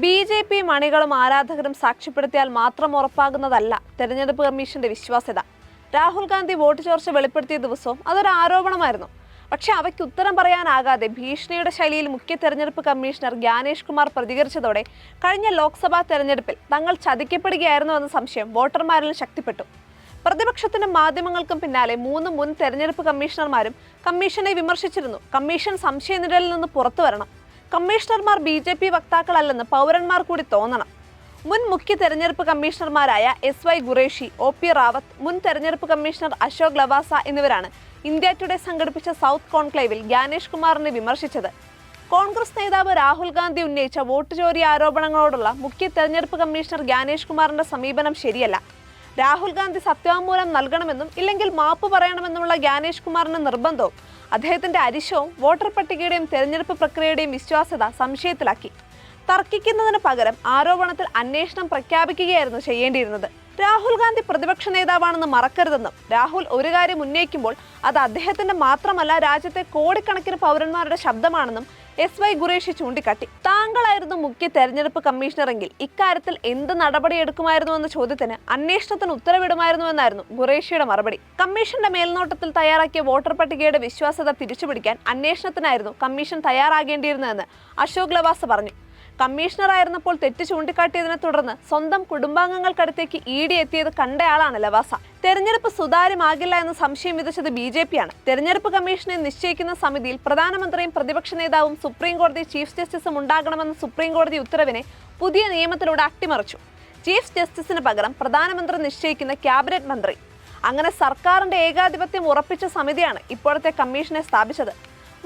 B J P മണികളും ആരാധകരും സാക്ഷ്യപ്പെടുത്തിയാൽ മാത്രം ഉറപ്പാകുന്നതല്ല തെരഞ്ഞെടുപ്പ് കമ്മീഷന്റെ വിശ്വാസ്യത. രാഹുൽ ഗാന്ധി വോട്ട് ചോർച്ച വെളിപ്പെടുത്തിയ ദിവസവും അതൊരു ആരോപണമായിരുന്നു. പക്ഷെ അവയ്ക്ക് ഉത്തരം പറയാനാകാതെ ഭീഷണിയുടെ ശൈലിയിൽ മുഖ്യ തെരഞ്ഞെടുപ്പ് കമ്മീഷണർ ജ്ഞാനേഷ് കുമാർ പ്രതികരിച്ചതോടെ കഴിഞ്ഞ ലോക്സഭാ തെരഞ്ഞെടുപ്പിൽ തങ്ങൾ ചതിക്കപ്പെടുകയായിരുന്നു എന്ന സംശയം വോട്ടർമാരിൽ ശക്തിപ്പെട്ടു. പ്രതിപക്ഷത്തിനും മാധ്യമങ്ങൾക്കും പിന്നാലെ മൂന്ന് മുൻ തെരഞ്ഞെടുപ്പ് കമ്മീഷണർമാരും കമ്മീഷനെ വിമർശിച്ചിരുന്നു. കമ്മീഷൻ സംശയനിഴലിൽ നിന്ന് പുറത്തു വരണം. കമ്മീഷണർമാർ ബി ജെ പി വക്താക്കളല്ലെന്ന് പൗരന്മാർ കൂടി തോന്നണം. മുൻ മുഖ്യ തെരഞ്ഞെടുപ്പ് കമ്മീഷണർമാരായ S Y Qureshi O P Rawat മുൻ തെരഞ്ഞെടുപ്പ് കമ്മീഷണർ അശോക് ലവാസ എന്നിവരാണ് ഇന്ത്യ ടുഡേ സംഘടിപ്പിച്ച സൗത്ത് കോൺക്ലേവിൽ ജ്ഞാനേഷ് കുമാറിനെ വിമർശിച്ചത്. കോൺഗ്രസ് നേതാവ് രാഹുൽ ഗാന്ധി ഉന്നയിച്ച വോട്ട് ചോരി ആരോപണങ്ങളോടുള്ള മുഖ്യ തെരഞ്ഞെടുപ്പ് കമ്മീഷണർ ജ്ഞാനേഷ് കുമാറിന്റെ സമീപനം ശരിയല്ല. രാഹുൽ ഗാന്ധി സത്യവാങ്മൂലം നൽകണമെന്നും ഇല്ലെങ്കിൽ മാപ്പ് പറയണമെന്നുമുള്ള ജ്ഞാനേഷ് കുമാറിന്റെ നിർബന്ധവും അദ്ദേഹത്തിന്റെ അരിശവും വോട്ടർ പട്ടികയുടെയും തെരഞ്ഞെടുപ്പ് പ്രക്രിയയുടെയും വിശ്വാസ്യത സംശയത്തിലാക്കി. തർക്കിക്കുന്നതിന് പകരം ആരോപണത്തിൽ അന്വേഷണം പ്രഖ്യാപിക്കുകയായിരുന്നു ചെയ്യേണ്ടിയിരുന്നത്. രാഹുൽ ഗാന്ധി പ്രതിപക്ഷ നേതാവാണെന്ന് മറക്കരുതെന്നും രാഹുൽ ഒരു കാര്യം ഉന്നയിക്കുമ്പോൾ അത് അദ്ദേഹത്തിന്റെ മാത്രമല്ല രാജ്യത്തെ കോടിക്കണക്കിന് പൗരന്മാരുടെ ശബ്ദമാണെന്നും എസ് വൈ ഖുറേഷി ചൂണ്ടിക്കാട്ടി. താങ്കളായിരുന്നു മുഖ്യ തെരഞ്ഞെടുപ്പ് കമ്മീഷണറെങ്കിൽ ഇക്കാര്യത്തിൽ എന്ത് നടപടിയെടുക്കുമായിരുന്നു എന്ന ചോദ്യത്തിന് അന്വേഷണത്തിന് ഉത്തരവിടുമായിരുന്നുവെന്നായിരുന്നു ഖുറേഷിയുടെ മറുപടി. കമ്മീഷന്റെ മേൽനോട്ടത്തിൽ തയ്യാറാക്കിയ വോട്ടർ പട്ടികയുടെ വിശ്വാസ്യത തിരിച്ചുപിടിക്കാൻ അന്വേഷണത്തിനായിരുന്നു കമ്മീഷൻ തയ്യാറാകേണ്ടിയിരുന്നതെന്ന് അശോക് ലവാസ് പറഞ്ഞു. കമ്മീഷണറായിരുന്നപ്പോൾ തെറ്റ് ചൂണ്ടിക്കാട്ടിയതിനെ തുടർന്ന് സ്വന്തം കുടുംബാംഗങ്ങൾക്കടുത്തേക്ക് ഇ ഡി എത്തിയത് കണ്ടയാളാണ് ലവാസ. തെരഞ്ഞെടുപ്പ് സുതാര്യമാകില്ല എന്ന സംശയം വിധിച്ചത് ബി ജെ പിയാണ് തെരഞ്ഞെടുപ്പ് കമ്മീഷനെ നിശ്ചയിക്കുന്ന സമിതിയിൽ പ്രധാനമന്ത്രിയും പ്രതിപക്ഷ നേതാവും സുപ്രീം കോടതി ചീഫ് ജസ്റ്റിസും ഉണ്ടാകണമെന്ന സുപ്രീം കോടതി ഉത്തരവിനെ പുതിയ നിയമത്തിലൂടെ അട്ടിമറിച്ചു. ചീഫ് ജസ്റ്റിസിന് പകരം പ്രധാനമന്ത്രി നിശ്ചയിക്കുന്ന ക്യാബിനറ്റ് മന്ത്രി. അങ്ങനെ സർക്കാരിന്റെ ഏകാധിപത്യം ഉറപ്പിച്ച സമിതിയാണ് ഇപ്പോഴത്തെ കമ്മീഷനെ സ്ഥാപിച്ചത്.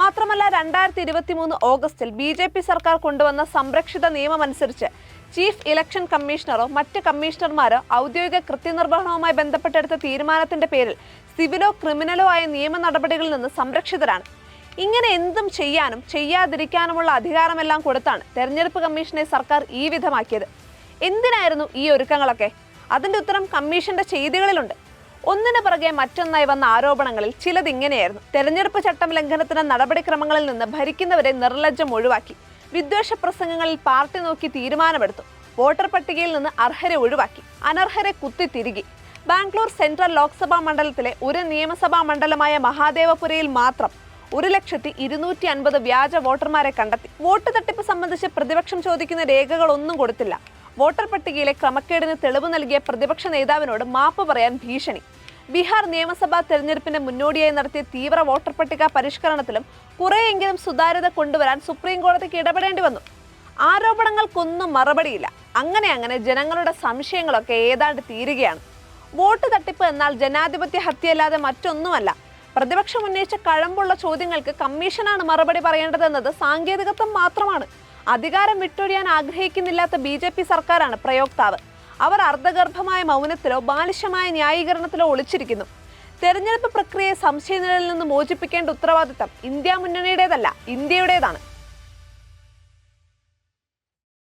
മാത്രമല്ല രണ്ടായിരത്തി ഇരുപത്തി മൂന്ന് ഓഗസ്റ്റിൽ ബി ജെ പി സർക്കാർ കൊണ്ടുവന്ന സംരക്ഷിത നിയമമനുസരിച്ച് ചീഫ് ഇലക്ഷൻ കമ്മീഷണറോ മറ്റ് കമ്മീഷണർമാരോ ഔദ്യോഗിക കൃത്യനിർവഹണവുമായി ബന്ധപ്പെട്ടെടുത്ത തീരുമാനത്തിന്റെ പേരിൽ സിവിലോ ക്രിമിനലോ ആയ നിയമ നടപടികളിൽ നിന്ന് സംരക്ഷിതരാണ്. ഇങ്ങനെ എന്തും ചെയ്യാനും ചെയ്യാതിരിക്കാനുമുള്ള അധികാരമെല്ലാം കൊടുത്താണ് തെരഞ്ഞെടുപ്പ് കമ്മീഷനെ സർക്കാർ ഈ വിധമാക്കിയത്. എന്തിനായിരുന്നു ഈ ഒരുക്കങ്ങളൊക്കെ? അതിന്റെ ഉത്തരം കമ്മീഷന്റെ ചെയ്തികളിലുണ്ട്. ഒന്നിനു പുറകെ മറ്റൊന്നായി വന്ന ആരോപണങ്ങളിൽ ചിലത് ഇങ്ങനെയായിരുന്നു തെരഞ്ഞെടുപ്പ് ചട്ടം ലംഘനത്തിന് നടപടിക്രമങ്ങളിൽ നിന്ന് ഭരിക്കുന്നവരെ നിർലജ്ജം ഒഴിവാക്കി. വിദ്വേഷ പ്രസംഗങ്ങളിൽ പാർട്ടി നോക്കി തീരുമാനമെടുത്തു. വോട്ടർ പട്ടികയിൽ നിന്ന് അർഹരെ ഒഴിവാക്കി. അനർഹരെ കുത്തി തിരികെ. ബാംഗ്ലൂർ സെൻട്രൽ ലോക്സഭാ മണ്ഡലത്തിലെ ഒരു നിയമസഭാ മണ്ഡലമായ മഹാദേവപുരയിൽ മാത്രം ഒരു ലക്ഷത്തി ഇരുന്നൂറ്റി അൻപത് വ്യാജ വോട്ടർമാരെ കണ്ടെത്തി. വോട്ട് തട്ടിപ്പ് സംബന്ധിച്ച് പ്രതിപക്ഷം ചോദിക്കുന്ന രേഖകളൊന്നും കൊടുത്തില്ല. വോട്ടർ പട്ടികയിലെ ക്രമക്കേടിന് തെളിവ് നൽകിയ പ്രതിപക്ഷ നേതാവിനോട് മാപ്പ് പറയാൻ ഭീഷണി. ബീഹാർ നിയമസഭാ തെരഞ്ഞെടുപ്പിന് മുന്നോടിയായി നടത്തിയ തീവ്ര വോട്ടർ പട്ടിക പരിഷ്കരണത്തിലും കുറെയെങ്കിലും സുതാര്യത കൊണ്ടുവരാൻ സുപ്രീം കോടതിക്ക് ഇടപെടേണ്ടി വന്നു. ആരോപണങ്ങൾക്കൊന്നും മറുപടിയില്ല. അങ്ങനെ അങ്ങനെ ജനങ്ങളുടെ സംശയങ്ങളൊക്കെ ഏതാണ്ട് തീരുകയാണ്. വോട്ട് തട്ടിപ്പ് എന്നാൽ ജനാധിപത്യ ഹത്യയല്ലാതെ മറ്റൊന്നുമല്ല. പ്രതിപക്ഷം ഉന്നയിച്ച കഴമ്പുള്ള ചോദ്യങ്ങൾക്ക് കമ്മീഷനാണ് മറുപടി പറയേണ്ടതെന്നത് സാങ്കേതികത്വം മാത്രമാണ്. അധികാരം വിട്ടൊഴിയാൻ ആഗ്രഹിക്കുന്നില്ലാത്ത ബി ജെ പി സർക്കാരാണ് പ്രയോക്താവ്. അവർ അർദ്ധഗർഭമായ മൗനത്തിലോ ബാലിശമായ ന്യായീകരണത്തിലോ ഒളിച്ചിരിക്കുന്നു. തെരഞ്ഞെടുപ്പ് പ്രക്രിയയെ സംശയനിഴലിൽ നിന്ന് മോചിപ്പിക്കേണ്ട ഉത്തരവാദിത്തം ഇന്ത്യ മുന്നണിയുടേതല്ല ഇന്ത്യയുടേതാണ്.